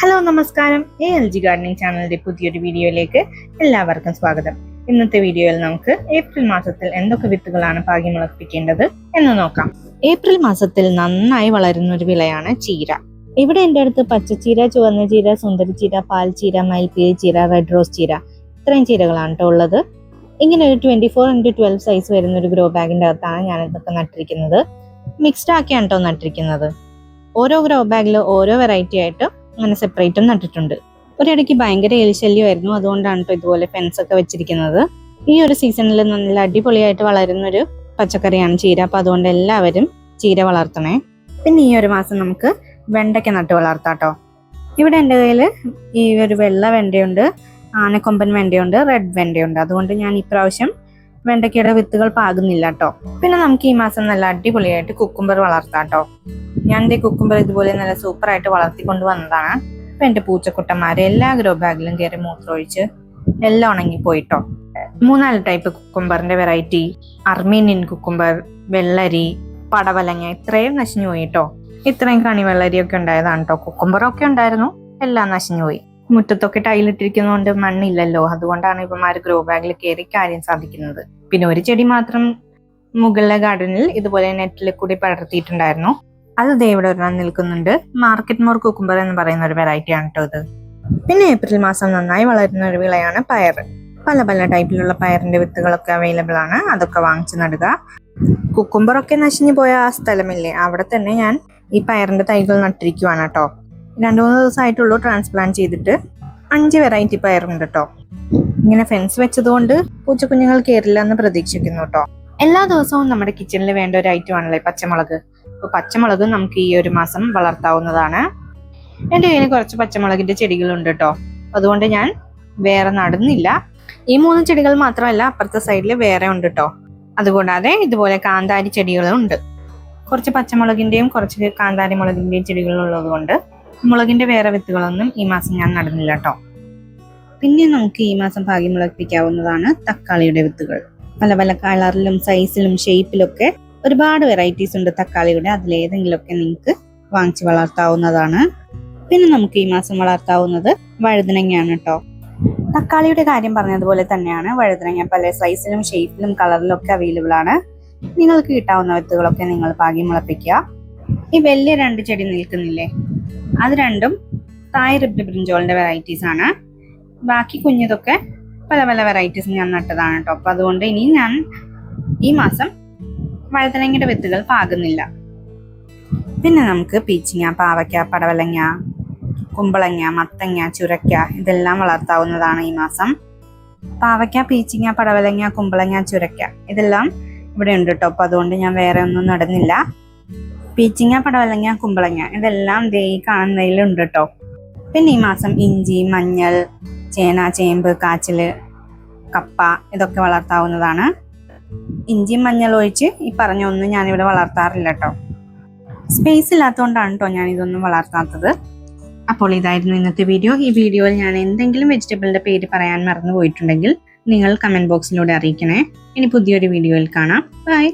Hello നമസ്കാരം. A L G gardening ചാനലിന്റെ പുതിയൊരു വീഡിയോയിലേക്ക് എല്ലാവർക്കും സ്വാഗതം. ഇന്നത്തെ വീഡിയോയിൽ നമുക്ക് ഏപ്രിൽ മാസത്തിൽ എന്തൊക്കെ വിത്തുകളാണ് പാകി മുളപ്പിക്കേണ്ടത് എന്ന് നോക്കാം. ഏപ്രിൽ മാസത്തിൽ നന്നായി വളരുന്ന ഒരു വിളയാണ് ചീര. ഇവിടെ എന്റെ അടുത്ത് പച്ചച്ചീര ചുവന്ന ചീര സുന്ദരി ചീര പാൽ ചീര റെഡ് റോസ് ചീര ഇത്രയും ചീരകളാണ് കേട്ടോ ഉള്ളത്. ഇങ്ങനെ ഒരു twenty four into twelve size വരുന്ന ഒരു ഗ്രോ ബാഗിന്റെ അകത്താണ് ഞാൻ ഇതൊക്കെ നട്ടിരിക്കുന്നത്. മിക്സ്ഡ് ആക്കിയാണ് കേട്ടോ നട്ടിരിക്കുന്നത്. ഓരോ ഗ്രോ ബാഗിൽ ഓരോ വെറൈറ്റി ആയിട്ട് അങ്ങനെ സെപ്പറേറ്റും നട്ടിട്ടുണ്ട്. ഒരിടയ്ക്ക് ഭയങ്കര എലിശല്യമായിരുന്നു. അതുകൊണ്ടാണ് ഇപ്പോൾ ഇതുപോലെ ഫെൻസ് ഒക്കെ വെച്ചിരിക്കുന്നത്. ഈ ഒരു സീസണിൽ നല്ല അടിപൊളിയായിട്ട് വളരുന്ന ഒരു പച്ചക്കറിയാണ് ചീര. അപ്പൊ അതുകൊണ്ട് എല്ലാവരും ചീര വളർത്തണേ. പിന്നെ ഈ ഒരു മാസം നമുക്ക് വെണ്ടയ്ക്ക നട്ട് വളർത്താം കേട്ടോ ഇവിടെ എന്റെ കയ്യിൽ ഈ ഒരു വെള്ള വെണ്ടയുണ്ട് ആനക്കൊമ്പൻ വെണ്ടയുണ്ട് റെഡ് വെണ്ടയുണ്ട്. അതുകൊണ്ട് ഞാൻ ഇപ്രാവശ്യം വെണ്ടയ്ക്കയുടെ വിത്തുകൾ പാകുന്നില്ല കേട്ടോ പിന്നെ നമുക്ക് ഈ മാസം നല്ല അടിപൊളിയായിട്ട് കുക്കുംബർ വളർത്താം കേട്ടോ ഞാൻ എന്റെ കുക്കുമ്പർ ഇതുപോലെ നല്ല സൂപ്പറായിട്ട് വളർത്തിക്കൊണ്ട് വന്നതാണ്. അപ്പൊ എന്റെ പൂച്ചക്കുട്ടന്മാരെ എല്ലാ ഗ്രോ ബാഗിലും കയറി മൂത്രമൊഴിച്ച് എല്ലാം ഉണങ്ങിപ്പോയിട്ടോ മൂന്നാൽ ടൈപ്പ് കുക്കുംബറിന്റെ വെറൈറ്റി അർമീനിയൻ കുക്കുംബർ വെള്ളരി പടവലങ്ങ ഇത്രയും നശിഞ്ഞു പോയി കേട്ടോ ഇത്രയും കണി വെള്ളരി ഒക്കെ ഉണ്ടായതാണ് കേട്ടോ കുക്കുംബറൊക്കെ ഉണ്ടായിരുന്നു എല്ലാം നശിഞ്ഞു പോയി. മുറ്റത്തൊക്കെ ടൈലിട്ടിരിക്കുന്നതുകൊണ്ട് മണ്ണില്ലല്ലോ. അതുകൊണ്ടാണ് ഇവന്മാർ ഗ്രോ ബാഗിൽ കയറി കാര്യം സാധിക്കുന്നത്. പിന്നെ ഒരു ചെടി മാത്രം മുകളിലെ ഗാർഡനിൽ ഇതുപോലെ നെറ്റിൽ കൂടി പടർത്തിയിട്ടുണ്ടായിരുന്നു. അത് ദേ ഇവിടെ ഒരെണ്ണം നിൽക്കുന്നുണ്ട്. മാർക്കറ്റ് മോർ കുക്കുംബർ എന്ന് പറയുന്ന ഒരു വെറൈറ്റി ആണ് കേട്ടോ ഇത്. പിന്നെ ഏപ്രിൽ മാസം നന്നായി വളരുന്ന ഒരു വിളയാണ് പയർ പല പല ടൈപ്പിലുള്ള പയറിന്റെ വിത്തുകളൊക്കെ അവൈലബിൾ ആണ്. അതൊക്കെ വാങ്ങിച്ചു നടുക. കുക്കുംബറൊക്കെ നശിഞ്ഞു പോയ ആ സ്ഥലമില്ലേ? അവിടെ തന്നെ ഞാൻ ഈ പയറിന്റെ തൈകൾ നട്ടിരിക്കുവാണ് കേട്ടോ രണ്ടു മൂന്ന് ദിവസമായിട്ടുള്ളൂ ട്രാൻസ്പ്ലാന്റ് ചെയ്തിട്ട്. അഞ്ച് വെറൈറ്റി പയറുണ്ട് കേട്ടോ ഇങ്ങനെ ഫെൻസ് വെച്ചതുകൊണ്ട് പൂച്ചക്കുഞ്ഞുങ്ങൾ കയറില്ല എന്ന് പ്രതീക്ഷിക്കുന്നു കേട്ടോ എല്ലാ ദിവസവും നമ്മുടെ കിച്ചണിൽ വേണ്ട ഒരു ഐറ്റം ആണല്ലേ പച്ചമുളക്. അപ്പൊ പച്ചമുളക് നമുക്ക് ഈ ഒരു മാസം വളർത്താവുന്നതാണ്. എന്റെ കയ്യിൽ കുറച്ച് പച്ചമുളകിന്റെ ചെടികളുണ്ട് കേട്ടോ അതുകൊണ്ട് ഞാൻ വേറെ നടന്നില്ല. ഈ മൂന്ന് ചെടികൾ മാത്രമല്ല അപ്പുറത്തെ സൈഡിൽ വേറെ ഉണ്ട് കേട്ടോ അതുകൂടാതെ ഇതുപോലെ കാന്താരി ചെടികളും ഉണ്ട്. കുറച്ച് പച്ചമുളകിന്റെയും കുറച്ച് കാന്താരി മുളകിന്റെയും ചെടികൾ ഉള്ളത് കൊണ്ട് മുളകിന്റെ വേറെ വിത്തുകളൊന്നും ഈ മാസം ഞാൻ നടുന്നില്ല കേട്ടോ പിന്നെ നമുക്ക് ഈ മാസം ഭാഗ്യം മുളപ്പിക്കാവുന്നതാണ് തക്കാളിയുടെ വിത്തുകൾ. പല പല കളറിലും സൈസിലും ഷേപ്പിലൊക്കെ ഒരുപാട് വെറൈറ്റീസ് ഉണ്ട് തക്കാളിയുടെ. അതിലേതെങ്കിലുമൊക്കെ നിങ്ങൾക്ക് വാങ്ങിച്ച് വളർത്താവുന്നതാണ്. പിന്നെ നമുക്ക് ഈ മാസം വളർത്താവുന്നത് വഴുതനങ്ങയാണ് കേട്ടോ തക്കാളിയുടെ കാര്യം പറഞ്ഞതുപോലെ തന്നെയാണ്. വഴുതനങ്ങ പല സൈസിലും ഷേപ്പിലും കളറിലും ഒക്കെ അവൈലബിൾ ആണ്. നിങ്ങൾക്ക് കിട്ടാവുന്ന വിത്തുകളൊക്കെ നിങ്ങൾ പാകി മുളപ്പിക്കുക. ഈ വലിയ രണ്ട് ചെടി നിൽക്കുന്നില്ലേ? അത് രണ്ടും തായ് റിബ്ലി ബ്രിഞ്ചോളിന്റെ വെറൈറ്റീസ് ആണ്. ബാക്കി കുഞ്ഞതൊക്കെ പല പല വെറൈറ്റീസ് ഞാൻ നട്ടതാണ് കേട്ടോ അപ്പൊ അതുകൊണ്ട് ഇനി ഞാൻ ഈ മാസം വഴുതനങ്ങയുടെ വിത്തുകൾ പാകുന്നില്ല. പിന്നെ നമുക്ക് പീച്ചിങ്ങ പാവയ്ക്ക പടവലങ്ങ കുമ്പളങ്ങ മത്തങ്ങ ചുരക്ക ഇതെല്ലാം വളർത്താവുന്നതാണ് ഈ മാസം. പാവയ്ക്ക പീച്ചിങ്ങ പടവലങ്ങ കുമ്പളങ്ങ ചുരക്ക ഇതെല്ലാം ഇവിടെ ഉണ്ട് കേട്ടോ അപ്പൊ അതുകൊണ്ട് ഞാൻ വേറെ ഒന്നും നടന്നില്ല. പീച്ചിങ്ങ പടവലങ്ങ കുമ്പളങ്ങ ഇതെല്ലാം ദേ കാണുന്നതിലുണ്ട് കേട്ടോ പിന്നെ ഈ മാസം ഇഞ്ചി മഞ്ഞൾ ചേന ചേമ്പ് കാച്ചിൽ കപ്പ ഇതൊക്കെ വളർത്താവുന്നതാണ്. ഇഞ്ചി മഞ്ഞൾ ഒഴിച്ച് ഈ പറഞ്ഞ ഒന്നും ഞാനിവിടെ വളർത്താറില്ല കേട്ടോ സ്പേസ് ഇല്ലാത്തതുകൊണ്ടാണ് കേട്ടോ ഞാൻ ഇതൊന്നും വളർത്താത്തത്. അപ്പോൾ ഇതായിരുന്നു ഇന്നത്തെ വീഡിയോ. ഈ വീഡിയോയിൽ ഞാൻ എന്തെങ്കിലും വെജിറ്റബിളിന്റെ പേര് പറയാൻ മറന്നു പോയിട്ടുണ്ടെങ്കിൽ നിങ്ങൾ കമന്റ് ബോക്സിലൂടെ അറിയിക്കണേ. ഇനി പുതിയൊരു വീഡിയോയിൽ കാണാം. ബൈ